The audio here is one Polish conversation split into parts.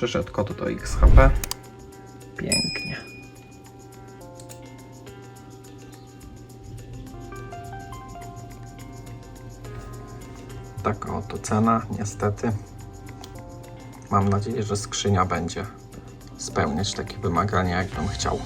Przyszedł kod do XHP. Pięknie. Taka oto cena, niestety. Mam nadzieję, że skrzynia będzie spełniać takie wymagania, jak bym chciał.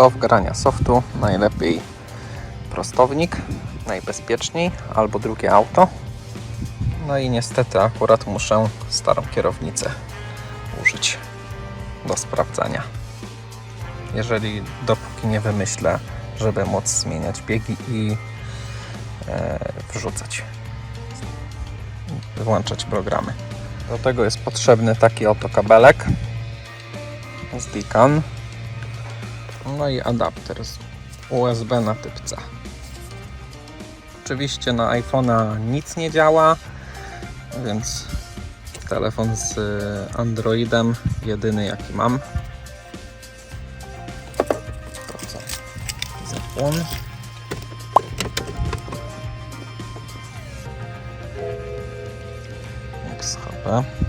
Do wgrania softu najlepiej prostownik, najbezpieczniej, albo drugie auto. No i niestety akurat muszę starą kierownicę użyć do sprawdzania. Jeżeli dopóki nie wymyślę, żeby móc zmieniać biegi i e, wrzucać, włączać programy. Do tego jest potrzebny taki oto kabelek z Deacon. No i adapter z USB na typ C. Oczywiście na iPhone'a nic nie działa, więc telefon z y, Androidem jedyny jaki mam. To co? Zapłon. XHP.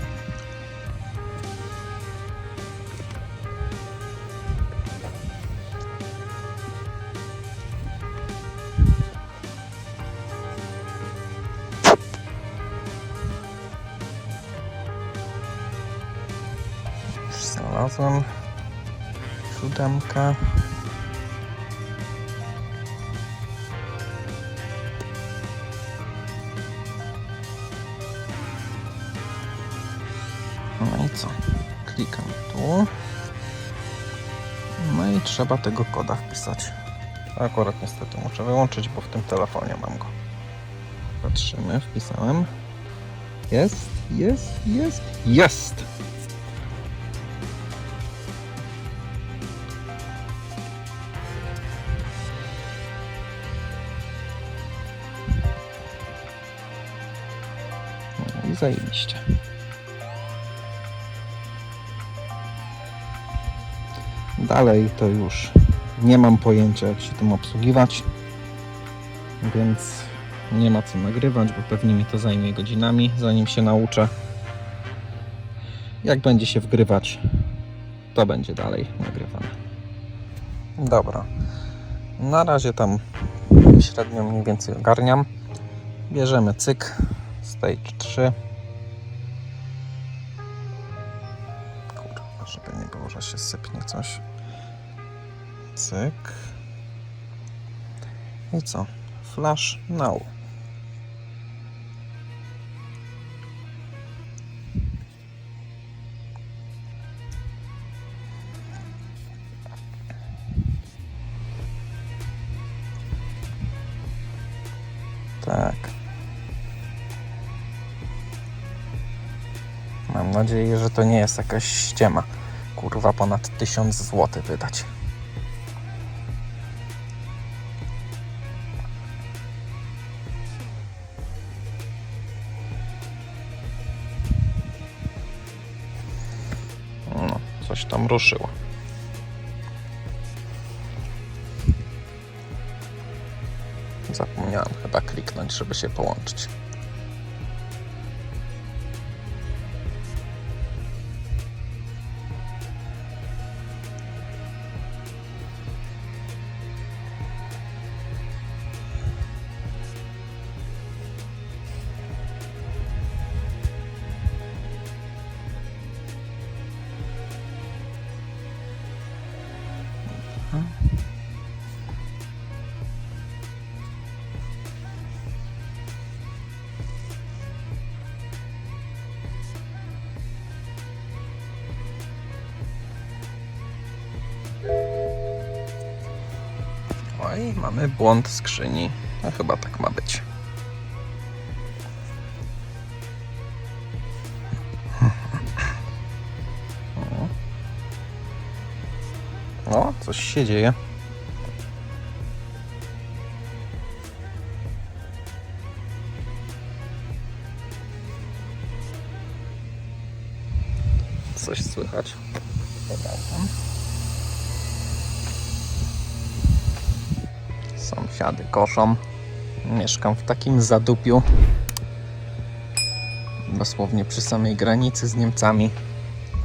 Znalazłem siódemkę. No i co? Klikam tu. No i trzeba tego koda wpisać. Akurat niestety muszę wyłączyć, bo w tym telefonie mam go. Patrzymy, wpisałem. Jest, jest, jest, jest! Zajebiście. Dalej to już nie mam pojęcia jak się tym obsługiwać, więc nie ma co nagrywać, bo pewnie mi to zajmie godzinami, zanim się nauczę. Jak będzie się wgrywać, to będzie dalej nagrywane. Dobra. Na razie tam średnio mniej więcej ogarniam. Bierzemy cyk, stage 3. żeby nie było, że się sypnie coś. Cyk. I co? Flash now. Tak. Mam nadzieję, że to nie jest jakaś ściema. Kurwa, ponad 1000 zł wydać. No, coś tam ruszyło. Zapomniałem chyba kliknąć, żeby się połączyć. I mamy błąd skrzyni. No chyba tak ma być. O, O, coś się dzieje. Coś słychać. Sąsiady koszą. Mieszkam w takim zadupiu. Dosłownie przy samej granicy z Niemcami.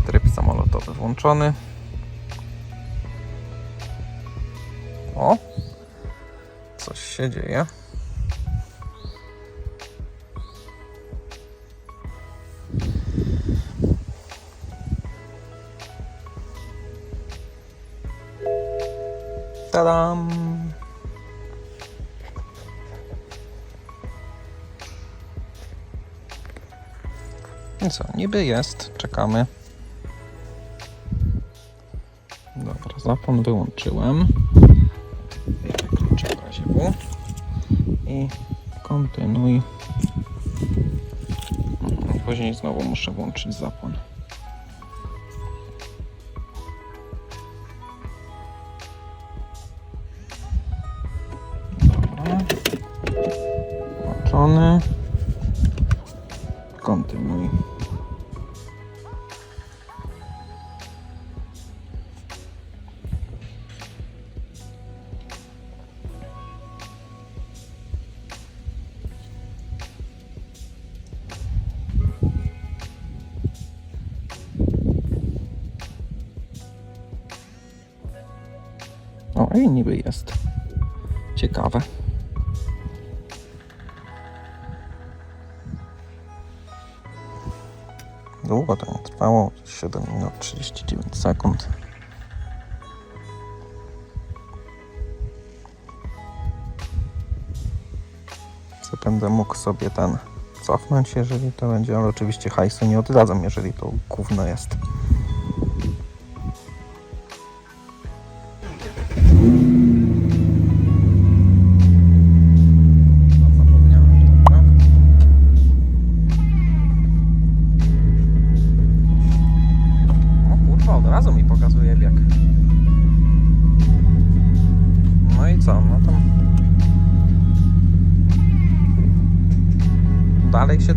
Tryb samolotowy włączony. O! Coś się dzieje. Tadam! Co, niby jest, czekamy. Dobra, zapon wyłączyłem. W razie. I kontynuuj. Później znowu muszę włączyć zapłon. Dobra. Włączony. Jest. Ciekawe. Długo to nie trwało. 7 minut 39 sekund. Co będę mógł sobie ten cofnąć, jeżeli to będzie, ale oczywiście hajsu nie oddadzą, jeżeli to gówno jest.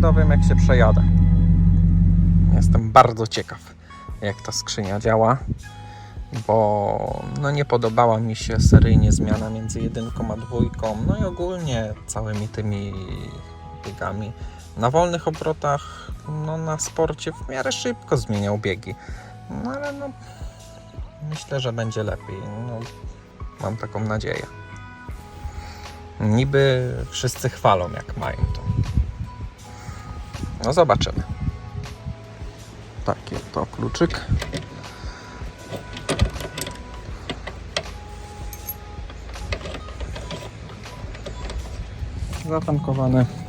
Dowiem, jak się przejadę. Jestem bardzo ciekaw, jak ta skrzynia działa, bo no nie podobała mi się seryjnie zmiana między jedynką a dwójką, no i ogólnie całymi tymi biegami. Na wolnych obrotach, no na sporcie w miarę szybko zmieniał biegi. No ale no myślę, że będzie lepiej. No, mam taką nadzieję. Niby wszyscy chwalą jak mają to. No zobaczymy. Taki to kluczyk. Zatankowane.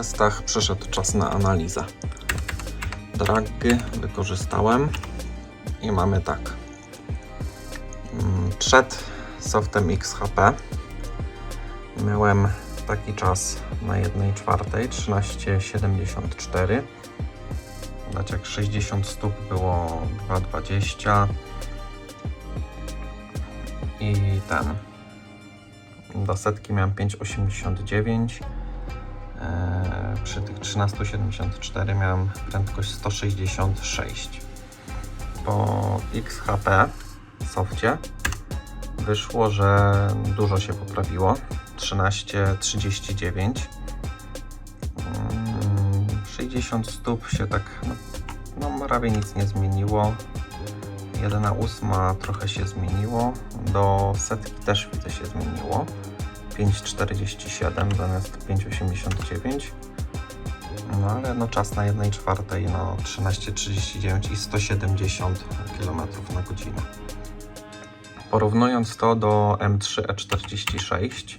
Testach przyszedł czas na analizę. Dragi wykorzystałem i mamy tak. Mm, Przed softem XHP miałem taki czas na 1 czwartej 13,74 dać jak 60 stóp było 2,20 i ten do setki miałem 5,89 Eee, przy tych 13,74 miałem prędkość 166 po XHP softie wyszło, że dużo się poprawiło. 13,39 Mm, 60 stóp się tak no, no prawie nic nie zmieniło. 1,8 trochę się zmieniło. Do setki też widzę się zmieniło 5,47 zamiast 5,89 no ale no czas na 1 czwartej no 13,39 i 170 km na godzinę. Porównując to do M3 E46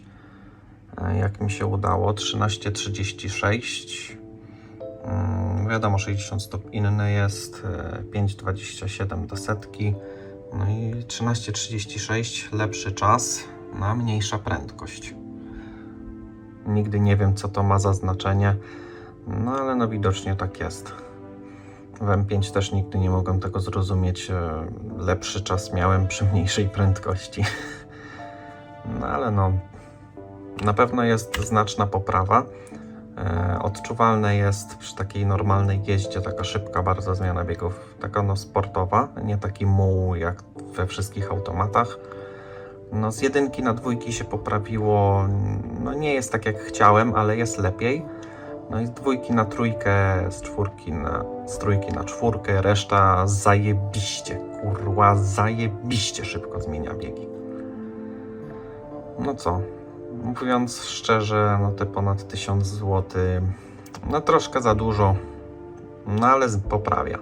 e, jak mi się udało 13,36 Mm, wiadomo 60 stóp inny jest e, 5,27 do setki. No i 13,36 lepszy czas na mniejsza prędkość. Nigdy nie wiem co to ma za znaczenie no ale no widocznie tak jest. W M5 też nigdy nie mogłem tego zrozumieć e, lepszy czas miałem przy mniejszej prędkości. No ale no na pewno jest znaczna poprawa. E, Odczuwalne jest przy takiej normalnej jeździe, taka szybka bardzo zmiana biegów, taka no sportowa, nie taki muł jak we wszystkich automatach. No z jedynki na dwójki się poprawiło, no nie jest tak jak chciałem, ale jest lepiej. No i z dwójki na trójkę, z czwórki na, z trójki na czwórkę, reszta zajebiście, kurwa, zajebiście szybko zmienia biegi. No co, mówiąc szczerze, no te ponad 1000 zł, no troszkę za dużo, no ale poprawia.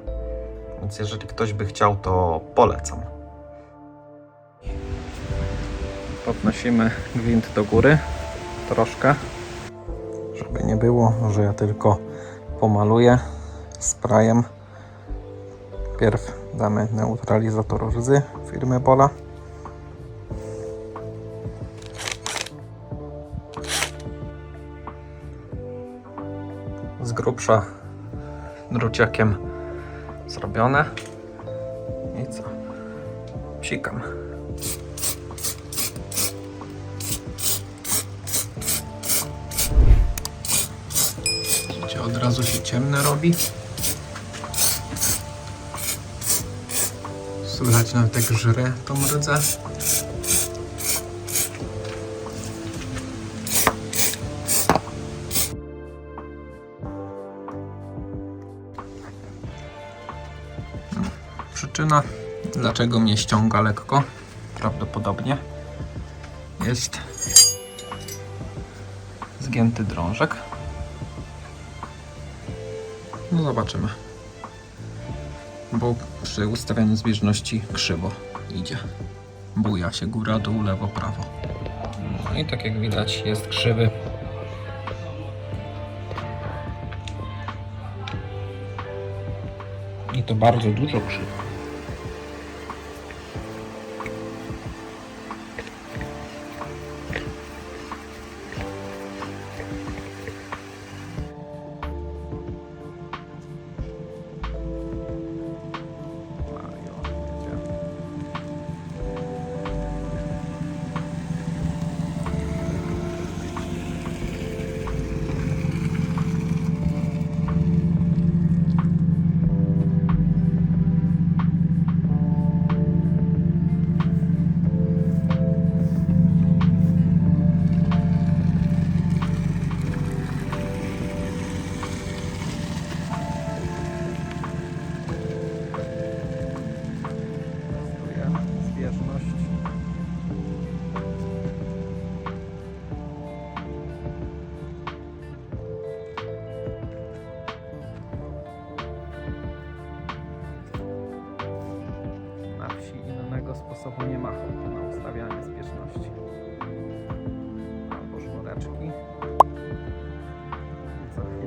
Więc jeżeli ktoś by chciał, to polecam. Podnosimy gwint do góry troszkę, żeby nie było, że ja tylko pomaluję sprayem. Pierw damy neutralizator rdzy firmy Bola. z grubsza druciakiem zrobione. I co? Psikam. Razu się ciemne robi. Słychać nawet jak żre tą rdzę. Przyczyna, dlaczego mnie ściąga lekko, prawdopodobnie jest zgięty drążek. No zobaczymy. Bo przy ustawianiu zbieżności krzywo idzie. Buja się góra, dół, lewo, prawo. No i tak jak widać jest krzywy. I to bardzo dużo krzywo.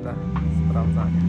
dla sprawdzania.